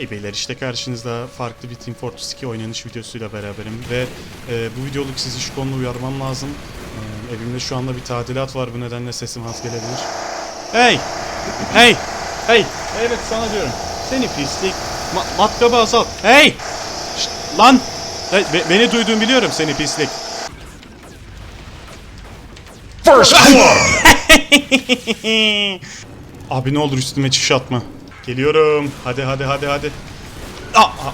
Hey beyler işte karşınızda farklı bir Team Fortress 2 oynanış videosuyla beraberim ve e, bu videoluk sizi şu konuda uyarmam lazım. E, evimde şu anda bir tadilat var bu nedenle sesim az gelebilir. Hey! Hey! Hey! Evet sana diyorum. Seni pislik. Ma- matkabı azalt. Hey! Şşt, lan! Hey, be- beni duyduğunu biliyorum seni pislik. First blood! Abi ne olur üstüme çiş atma. Geliyorum. Hadi hadi hadi hadi. Aa! aa.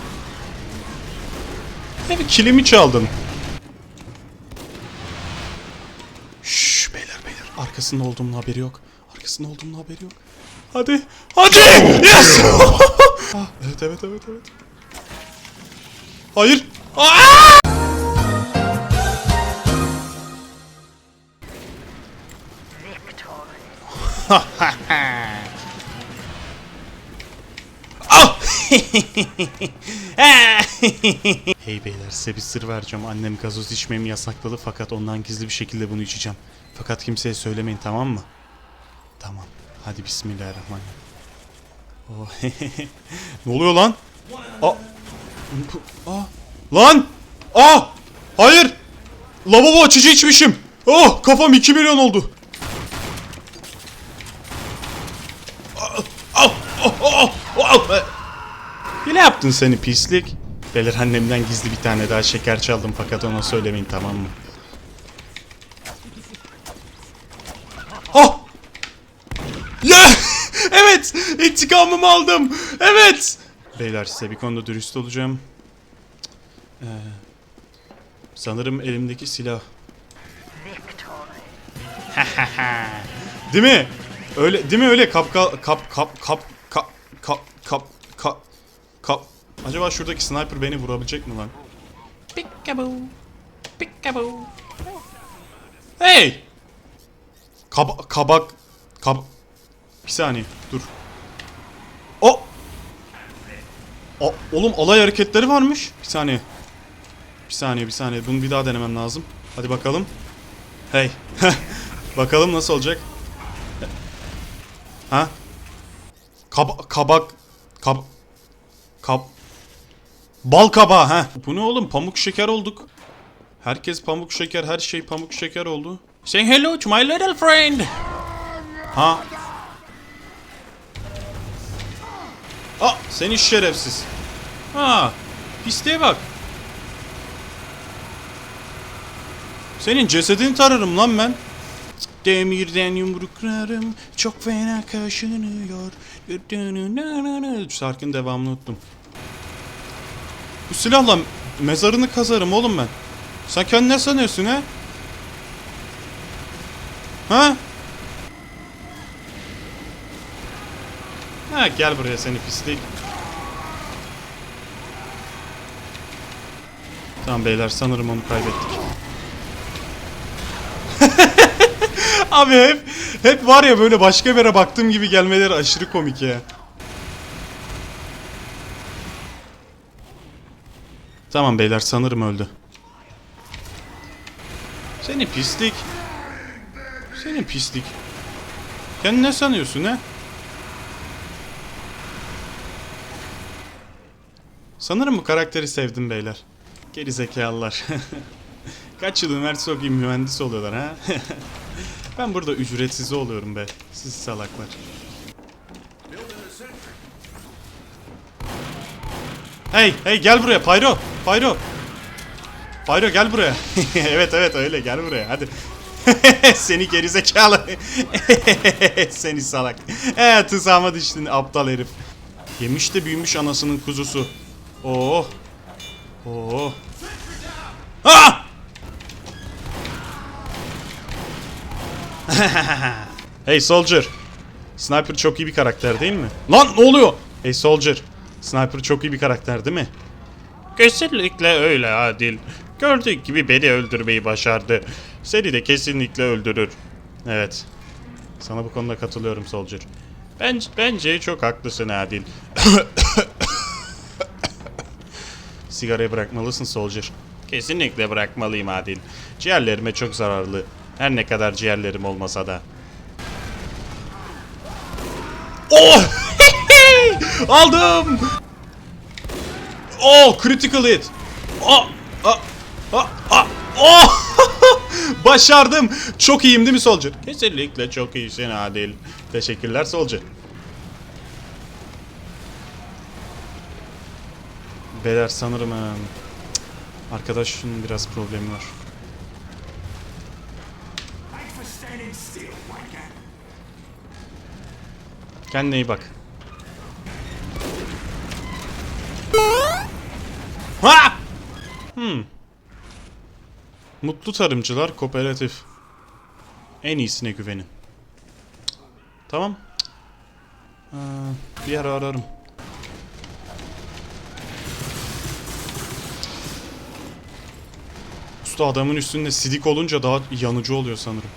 Bir kilimi çaldın. Şşş beyler beyler. Arkasında olduğumun haberi yok. Arkasında olduğumun haberi yok. Hadi. Hadi. Yes. Ah, evet evet evet evet. Hayır. Aa! hey beyler size bir sır vereceğim. Annem gazoz içmemi yasakladı fakat ondan gizli bir şekilde bunu içeceğim. Fakat kimseye söylemeyin tamam mı? Tamam. Hadi bismillahirrahmanirrahim. Oh. ne oluyor lan? Aa. Aa. Lan! Aa! Hayır! Lavabo açıcı içmişim. Oh! Kafam 2 milyon oldu. Hile yaptın seni pislik. Belir annemden gizli bir tane daha şeker çaldım fakat ona söylemeyin tamam mı? Oh! Ya! evet! İntikamımı aldım! Evet! Beyler size bir konuda dürüst olacağım. Ee, sanırım elimdeki silah. değil mi? Öyle değil mi öyle kap kap kap kap kap kap kap kap Acaba şuradaki sniper beni vurabilecek mi lan? Peekaboo. Peekaboo. Hey! Kaba kabak kab Bir saniye dur. O O oğlum alay hareketleri varmış. Bir saniye. Bir saniye bir saniye. Bunu bir daha denemem lazım. Hadi bakalım. Hey. bakalım nasıl olacak? Ha? Kaba kabak kab kab Bal kabağı ha. Bu ne oğlum? Pamuk şeker olduk. Herkes pamuk şeker, her şey pamuk şeker oldu. Say hello to my little friend. Ha? Aa, seni şerefsiz. Ha, pisliğe bak. Senin cesedini tararım lan ben. Demirden yumruklarım çok fena kaşınıyor. Şarkının devamını unuttum. Bu silahla mezarını kazarım oğlum ben. Sen kendini ne sanıyorsun ha? Ha? Ha gel buraya seni pislik. Tamam beyler sanırım onu kaybettik. Abi hep hep var ya böyle başka bir yere baktığım gibi gelmeleri aşırı komik ya. Tamam beyler sanırım öldü. Seni pislik. Seni pislik. Kendini ne sanıyorsun ha? Sanırım bu karakteri sevdim beyler. Geri zekalılar. Kaç yıl üniversite okuyayım mühendis oluyorlar ha? ben burada ücretsiz oluyorum be. Siz salaklar. Hey hey gel buraya Pyro. Pyro. Pyro gel buraya. evet evet öyle gel buraya hadi. Seni gerizekalı. Seni salak. He tuzağıma düştün aptal herif. Yemiş de büyümüş anasının kuzusu. Oh. Oh. Ah! hey Soldier. Sniper çok iyi bir karakter değil mi? Lan ne oluyor? Hey Soldier. Sniper çok iyi bir karakter değil mi? Kesinlikle öyle Adil. Gördüğün gibi beni öldürmeyi başardı. Seni de kesinlikle öldürür. Evet. Sana bu konuda katılıyorum Soldier. Bence, bence çok haklısın Adil. Sigarayı bırakmalısın Soldier. Kesinlikle bırakmalıyım Adil. Ciğerlerime çok zararlı. Her ne kadar ciğerlerim olmasa da. Oh! Aldım! Oh critical hit. Oh. Ah. Ah. Ah. Oh. Başardım. Çok iyiyim değil mi Soldier? Kesinlikle çok iyisin Adil. Teşekkürler Soldier. Beyler sanırım em, arkadaşın biraz problemi var. Kendine iyi bak. Ha! Hmm. Mutlu tarımcılar kooperatif. En iyisine güvenin. Tamam. Ee, bir ara ararım. Usta adamın üstünde sidik olunca daha yanıcı oluyor sanırım.